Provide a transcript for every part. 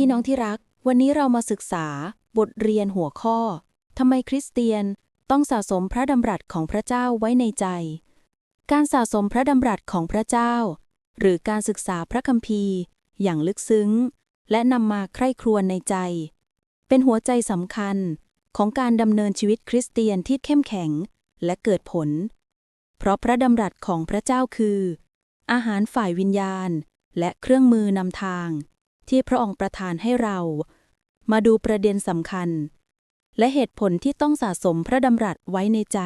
พี่น้องที่รัก วันนี้เรามาศึกษา บทเรียนหัวข้อทำไมคริสเตียนต้องสะสมพระดำรัสของพระเจ้าไว้ในใจ การสะสมพระดำรัสของพระเจ้า หรือการศึกษาพระคัมภีร์ อย่างลึกซึ้ง และนำมาใคร่ครวญในใจ เป็นหัวใจสำคัญของการดำเนินชีวิตคริสเตียนที่เข้มแข็งและเกิดผล เพราะพระดำรัสของพระเจ้าคือ อาหารฝ่ายวิญญาณ และเครื่องมือนำทาง ที่พระองค์ประทานให้เรา มาดูประเด็นสำคัญ และเหตุผลที่ต้องสะสมพระดำรัสไว้ในใจ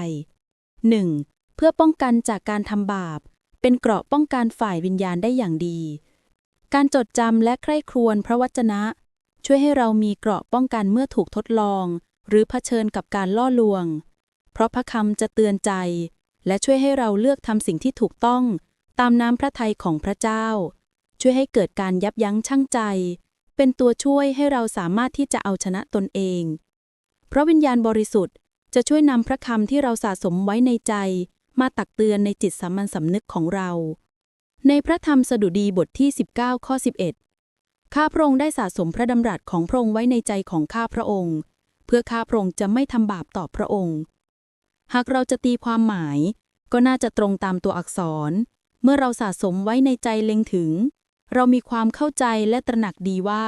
1. เพื่อป้องกันจากการทำบาป เป็นเกราะป้องกันฝ่ายวิญญาณได้อย่างดี การจดจำและใคร่ครวญพระวจนะ ช่วยให้เรามีเกราะป้องกันเมื่อถูกทดลอง หรือเผชิญกับการล่อลวง เพราะพระคำจะเตือนใจ และช่วยให้เราเลือกทำสิ่งที่ถูกต้อง ตามน้ำพระทัยของพระเจ้า ช่วยให้เกิดการยับยั้งชั่งใจ เป็นตัวช่วยให้เราสามารถที่จะเอาชนะตนเอง เพราะวิญญาณบริสุทธิ์จะช่วยนำพระคำที่เราสะสมไว้ในใจ มาตักเตือนในจิตสามัญสำนึกของเรา ในพระธรรมสดุดีบทที่ 19 ข้อ 11 ข้าพระองค์ได้สะสมพระดำรัสของพระองค์ไว้ในใจของข้าพระองค์ เพื่อข้าพระองค์จะไม่ทำบาปต่อพระองค์ หากเราจะตีความหมาย ก็น่าจะตรงตามตัวอักษร เมื่อเราสะสมไว้ในใจเล็งถึง เรามีความเข้าใจและตระหนักดีว่า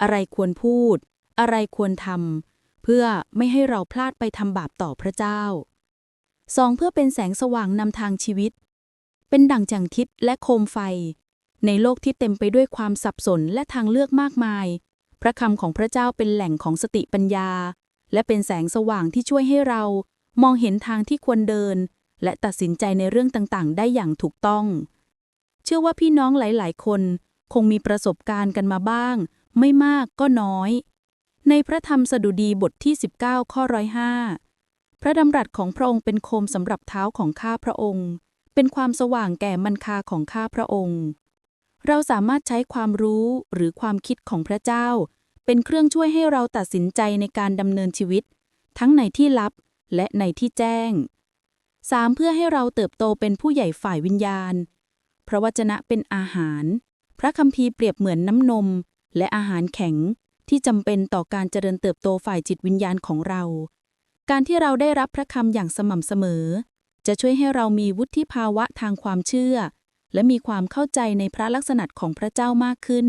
อะไรควรพูด อะไรควรทำเพื่อไม่ให้เราพลาดไปทำบาปต่อพระเจ้า 2. เพื่อเป็นแสงสว่างนำทางชีวิต เป็นดั่งแสงทิศและโคมไฟ ในโลกที่เต็มไปด้วยความสับสนและทางเลือกมากมาย พระคำของพระเจ้าเป็นแหล่งของสติปัญญา และเป็นแสงสว่างที่ช่วยให้เรา มองเห็นทางที่ควรเดิน และตัดสินใจในเรื่องต่างๆ ได้อย่างถูกต้อง ชื่อว่าพี่น้องหลาย ๆ คน คงมีประสบการณ์กันมาบ้าง ไม่มากก็น้อย ในพระธรรมสดุดีบทที่ 19 ข้อร้อยห้าพระดำรัสของพระองค์เป็นโคมสำหรับเท้าของข้าพระองค์ เป็นความสว่างแก่มันคาของข้าพระองค์ เราสามารถใช้ความรู้หรือความคิดของพระเจ้า เป็นเครื่องช่วยให้เราตัดสินใจในการดำเนินชีวิต ทั้งในที่ลับและในที่แจ้ง 3. เพื่อให้เราเติบโตเป็นผู้ใหญ่ฝ่ายวิญญาณ พระวจนะเป็นอาหาร พระคัมภีร์เปรียบเหมือนน้ำนม และอาหารแข็งที่จำเป็นต่อการเจริญเติบโตฝ่ายจิตวิญญาณของเรา การที่เราได้รับพระคำอย่างสม่ำเสมอ จะช่วยให้เรามีวุฒิภาวะทางความเชื่อ และมีความเข้าใจในพระลักษณะของพระเจ้ามากขึ้น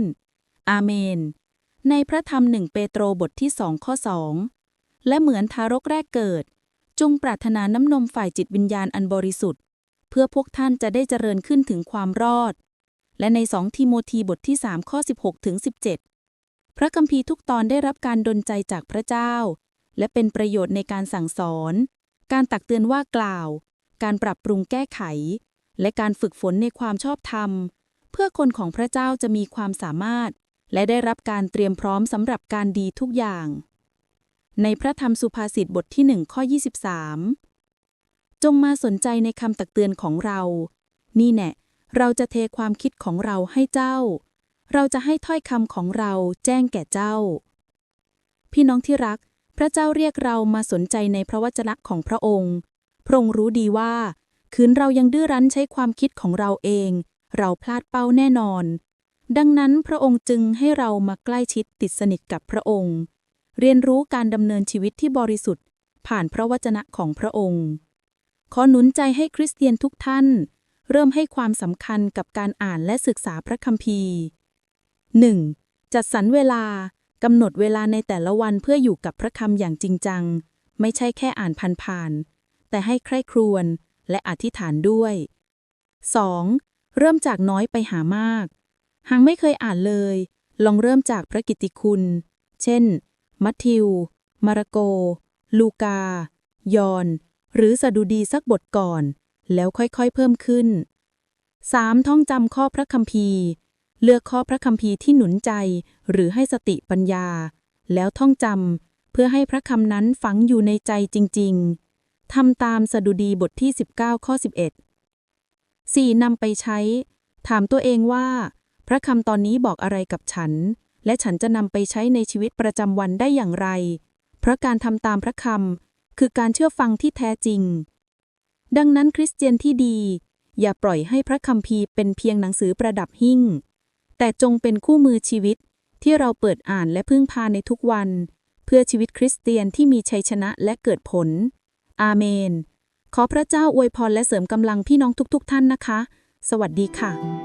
อาเมน ในพระธรรมหนึ่งเปโตรบทที่สองข้อสองและเหมือนทารกแรกเกิด จงปรารถนาน้ำนมฝ่ายจิตวิญญาณอันบริสุทธิ์ เพื่อพวกท่านจะได้เจริญขึ้นถึงความรอด และในสองทิโมธีบทที่ 3 ข้อ 16ถึง17 พระคัมภีร์ทุกตอนได้รับการดลใจจากพระเจ้า และเป็นประโยชน์ในการสั่งสอน การตักเตือนว่ากล่าว การปรับปรุงแก้ไข และการฝึกฝนในความชอบธรรม เพื่อคนของพระเจ้าจะมีความสามารถ และได้รับการเตรียมพร้อมสำหรับการดีทุกอย่าง ในพระธรรมสุภาษิตบทที่1ข้อ23 จงมาสนใจในคำตักเตือนของเรา นี่แน่เราจะเทความคิดของเราให้เจ้า เราจะให้ถ้อยคำของเราแจ้งแก่เจ้า พี่น้องที่รัก พระเจ้าเรียกเรามาสนใจในพระวจนะของพระองค์ พระองค์รู้ดีว่าคืนเรายังดื้อรั้นใช้ความคิดของเราเอง เราพลาดเป้าแน่นอน ดังนั้นพระองค์จึงให้เรามาใกล้ชิดติดสนิทกับพระองค์ เรียนรู้การดำเนินชีวิตที่บริสุทธิ์ ผ่านพระวจนะของพระองค์ ขอหนุนใจให้คริสเตียนทุกท่าน เริ่มให้ความสำคัญกับการอ่านและศึกษาพระคัมภีร์ 1. จัดสรรเวลากำหนดเวลาในแต่ละวันเพื่ออยู่กับพระคำอย่างจริงจัง ไม่ใช่แค่อ่านผ่านๆแต่ให้ใคร่ครวญและอธิษฐานด้วย 2. เริ่มจากน้อยไปหามาก หากไม่เคยอ่านเลย ลองเริ่มจากพระกิตติคุณ เช่น มัทธิว มาระโก ลูกา ยอห์น หรือสดุดีสักบทก่อน แล้วค่อยๆเพิ่มขึ้น 3. ท่องจำข้อพระคัมภีร์ เลือกข้อพระคัมภีร์ที่หนุนใจ หรือให้สติปัญญา แล้วท่องจำเพื่อให้พระคำนั้นฝังอยู่ในใจจริง ๆทำตามสดุดีบทที่ 19 ข้อ 11 4. นำไปใช้ ถามตัวเองว่า พระคำตอนนี้บอกอะไรกับฉัน และฉันจะนำไปใช้ในชีวิตประจำวันได้อย่างไร เพราะการทำตามพระคำ คือการเชื่อฟังที่แท้จริง ดังนั้นคริสเตียนที่ดี อย่าปล่อยให้พระคัมภีร์เป็นเพียงหนังสือประดับหิ้งแต่จงเป็นคู่มือชีวิตที่เราเปิดอ่านและพึ่งพาในทุกวัน เพื่อชีวิตคริสเตียนที่มีชัยชนะและเกิดผล อาเมน ขอพระเจ้าอวยพรและเสริมกำลังพี่น้องทุกๆท่านนะคะ สวัสดีค่ะ